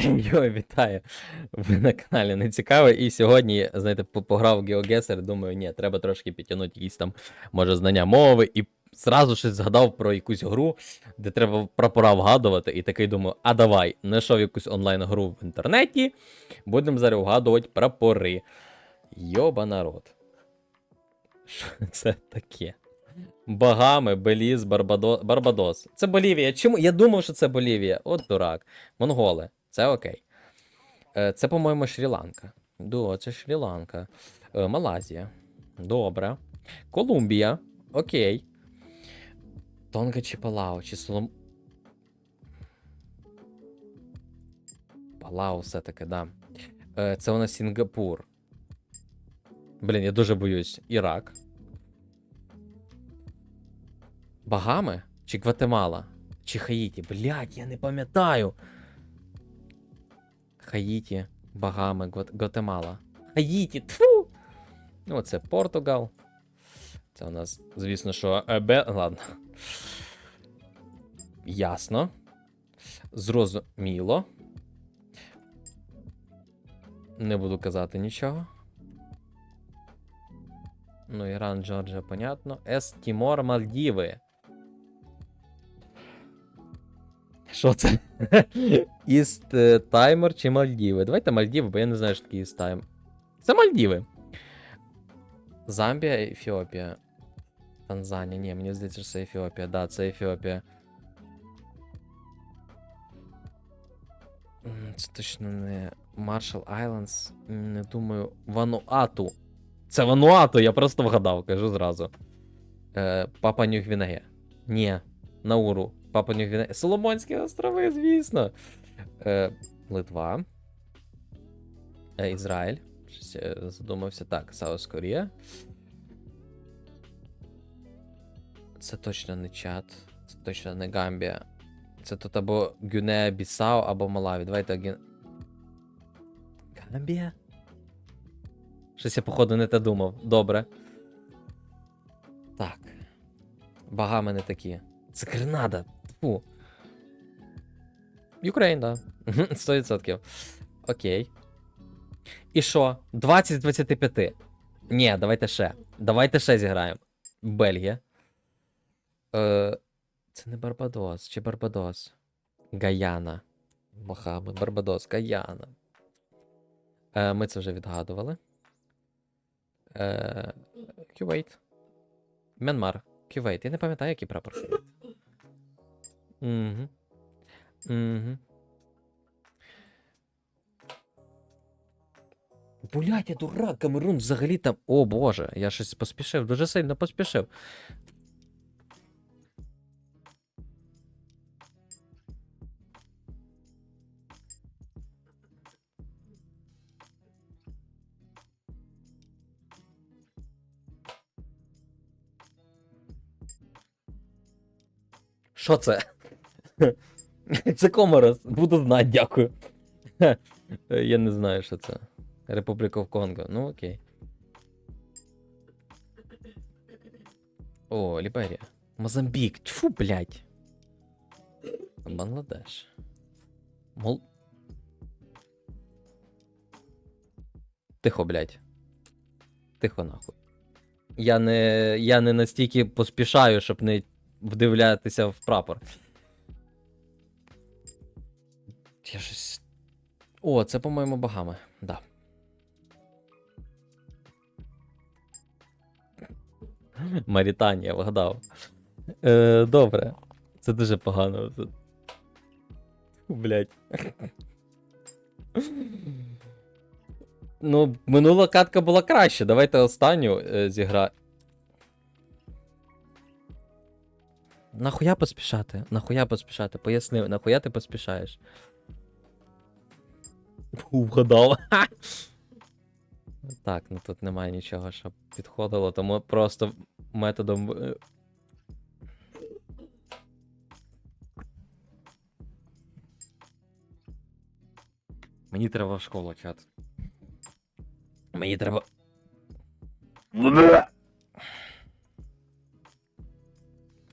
Йой, вітаю! Ви на каналі не цікаво. І сьогодні, знаєте, по- пограв в GeoGuessr, думаю, ні, треба трошки підтягнути якісь там, може, знання мови, і зразу щось згадав про якусь гру, де треба прапора вгадувати, і такий думаю, а давай, знайшов якусь онлайн-гру в інтернеті, будемо зараз вгадувати прапори. Йоба народ. Що це таке? Багами, Беліз, Барбадос. Барбадос. Це Болівія. Чому? Я думав, що це Болівія. От дурак. Монголи. Це окей. Е, Це, по-моєму, Шрі-Ланка. До, це Шрі-Ланка. Е, Малазія. Добре. Колумбія. Окей. Тонга чи Палау, чи Солом. Палау все-таки, да. Е, Це у нас Сінгапур. Блін, я дуже боюсь. Ірак. Багами? Чи Гватемала? Чи Хаїті? Блядь, я не пам'ятаю. Хаїті, Багами, Гватемала. Хаїті, тфу! Ну, це Португал. Це у нас, звісно, що. е, Бе... Ладно. Ясно. Зрозуміло. Не буду казати нічого. Ну, Іран, Джорджія, понятно. Ес Тімор, Мальдіви. Що це? Іст е, Таймор чи Мальдіви? Давайте Мальдіви, бо я не знаю, що таке Іст Тайм. Це Мальдіви. Замбія, Ефіопія. Танзанія. Ні, мені здається, що це Ефіопія. Да, це Ефіопія. Це точно не Маршал Айлендс. Не думаю. Вануату. Це Вануату, я просто вгадав, кажу зразу. Е, Папа Нюгвінея. Ні. Науру. Папа Нюгвінея. Соломонські острови, звісно. Е, Литва. Е, Ізраїль. Щось я задумався. Так, Саус Корія. Це точно не чат. Це точно не Гамбія. Це тут або Гюнея Бісау, або Малаві. Давайте Гюн... Гамбія? Щось я, походу, не те думав. Добре. Так. Багами не такі. Це Гренада. Фу. Юкрейн, да. 100%. Окей. І що? 20 з 25. Ні, давайте ще. Давайте ще зіграємо. Бельгія. Е, це не Барбадос чи Барбадос. Гаяна. Бахами, Барбадос, Гаяна. Е, ми це вже відгадували. Е, Кювейт. Мянмар. Кювейт. Я не пам'ятаю, який прапор. Угу. Угу. Блять, я дурак, Камерун взагалі там. О боже, я щось поспішив, дуже сильно поспішив. Що це? Це Коморос. Буду знати, дякую. Я не знаю, що це. Республіка в Конго. Ну окей. О, Ліберія. Мозамбік. Тьфу, блядь. Бангладеш. Мол... Тихо, блядь. Тихо нахуй. Я не, я не настільки поспішаю, щоб не вдивлятися в прапор. Я щось. О, це, по-моєму, Багами. Да. Марітанія, вгадав. Е, добре. Це дуже погано. Блять. Ну, минула катка була краще. Давайте останню е, зігра. Нахуя поспішати? Нахуя поспішати? Поясни, нахуя ти поспішаєш? Ха! Так, ну тут немає нічого, щоб підходило, тому просто методом. е, Мені треба в школу, чат. Мені треба.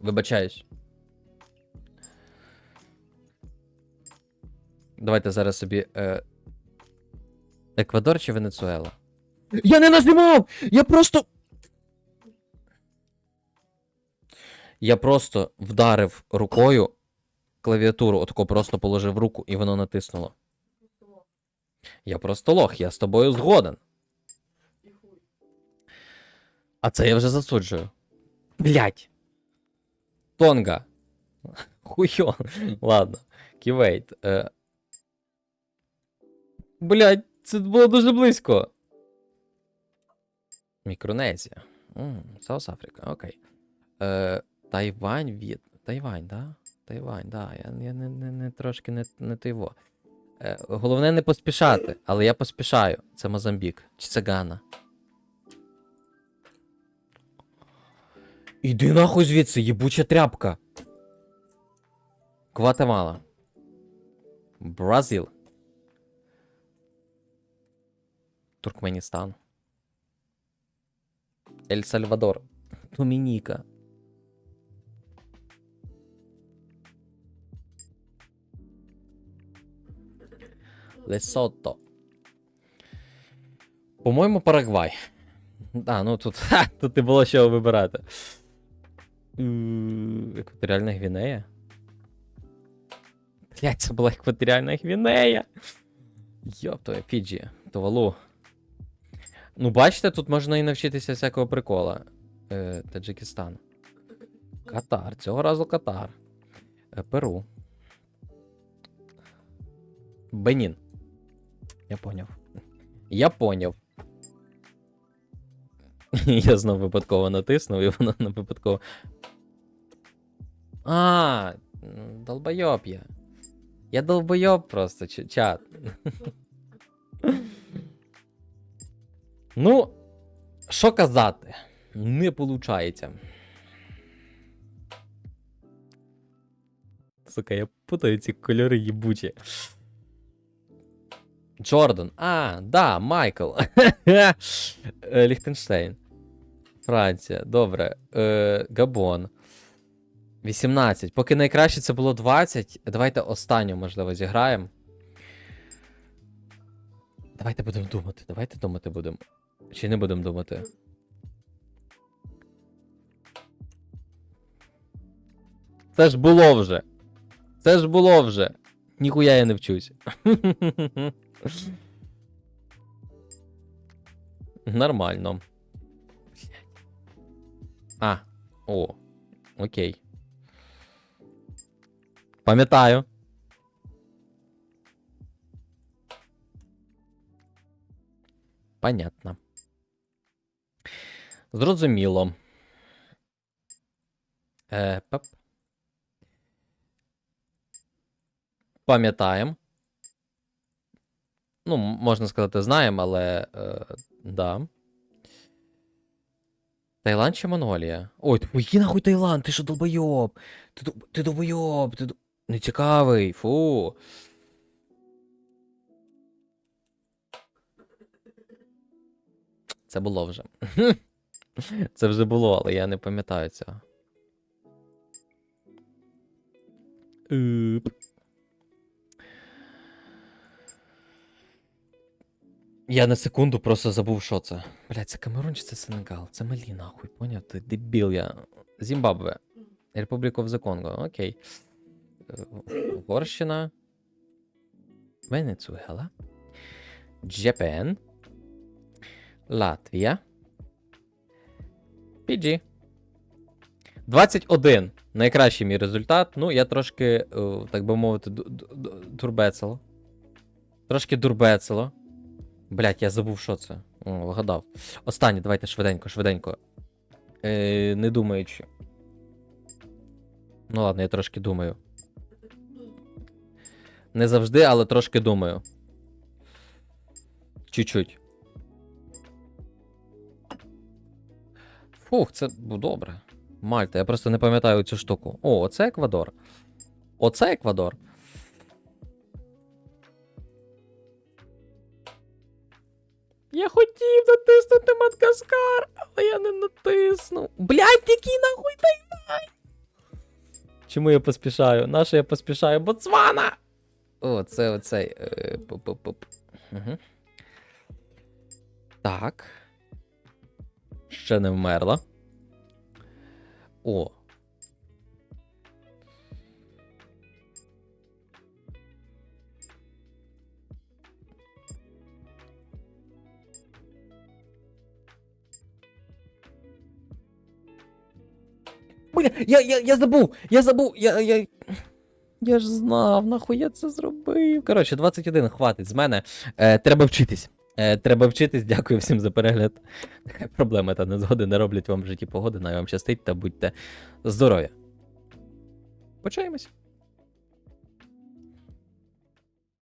Вибачаюсь. Давайте зараз собі. Е... Еквадор чи Венесуела? Я не нажимав! Я просто. Я просто вдарив рукою клавіатуру, отако просто положив руку і воно натиснуло. Я просто лох, я з тобою згоден. А це я вже засуджую. Блять. Тонга. Хуйон. Ладно. Ківейт. Е... Блять, це було дуже близько. Мікронезія. Саус Африка, окей. Е, Тайвань від. Тайвань, да? Тайвань, да. Я, я не, не, не трошки не, не тойво. Е, головне не поспішати, але я поспішаю. Це Мозамбік. Чи це Гана? Іди нахуй звідси, їбуча тряпка. Гватемала. Бразил. Туркменістан. Ель Сальвадор. Домініка. Лесото. По-моєму, Парагвай. А, ну тут, ха, тут не було що вибирати. Екваторіальна Гвінея. Блять, це була екваторіальна Гвінея. Йоптоє, Фіджі, Тувалу. Ну, бачите, тут можна і навчитися всякого прикола. Е, Таджикистан. Катар. Цього разу Катар. Е, Перу. Бенін. Я поняв. Я поняв. Я знов випадково натиснув, і воно не випадково. А, долбойоб я. Я долбойоб просто, чат. ну, що казати? Не получається. Сука, я путаю ці кольори їбучі. Джордан. А, да, Майкл. Е, Ліхтенштейн. Франція. Добре. Е, Габон. 18. Поки найкраще це було 20. Давайте останню, можливо, зіграємо. Давайте будемо думати. Давайте думати будемо. Чи не будемо думати? Це ж було вже. Це ж було вже. Ніхуя я не вчусь. Нормально. А, о, окей. Пам'ятаю. Понятно. Зрозуміло. Е. Пам'ятаємо. Ну, можна сказати, знаємо, але. Е, да. Таїланд чи Монголія? Ой, ой, нахуй Таїланд, ти що долбойоб? Ти, ти долбойоб, ти дол- не цікавий, фу. Це було вже. Це вже було, але я не пам'ятаю цього. Я на секунду просто забув, що це. Блять, це Камерун чи це Сенегал? Це Малі, нахуй, поняв? Ти дебіл я. Зімбабве. Of the Congo, окей. Е, Угорщина. Венецуела. Джапен. Латвія. PG. 21. Найкращий мій результат. Ну, я трошки, е, так би мовити, ду- ду- ду- дурбецело. Трошки дурбецело. Блять, я забув, що це. О, вгадав. Останнє, давайте швиденько, швиденько. Е, не думаючи. Ну ладно, я трошки думаю. Не завжди, але трошки думаю. Чуть-чуть. Фух, це ну, добре. Мальта, я просто не пам'ятаю цю штуку. О, оце Еквадор. Оце Еквадор. Я хотів натиснути Мадагаскар, але я не натиснув. Блять, який нахуй Тайвань? Чому я поспішаю? Нащо я поспішаю? Боцвана! О, це оцей. Угу. Так. Ще не вмерла. О. Бля, я, я, я забув! Я забув! Я, я... я ж знав, нахуй я це зробив. Коротше, 21 хватить з мене. Е, треба вчитись. Е, треба вчитись, дякую всім за перегляд. Проблеми та незгоди не роблять вам в житті погоди, най вам щастить та будьте здорові. Почаємось.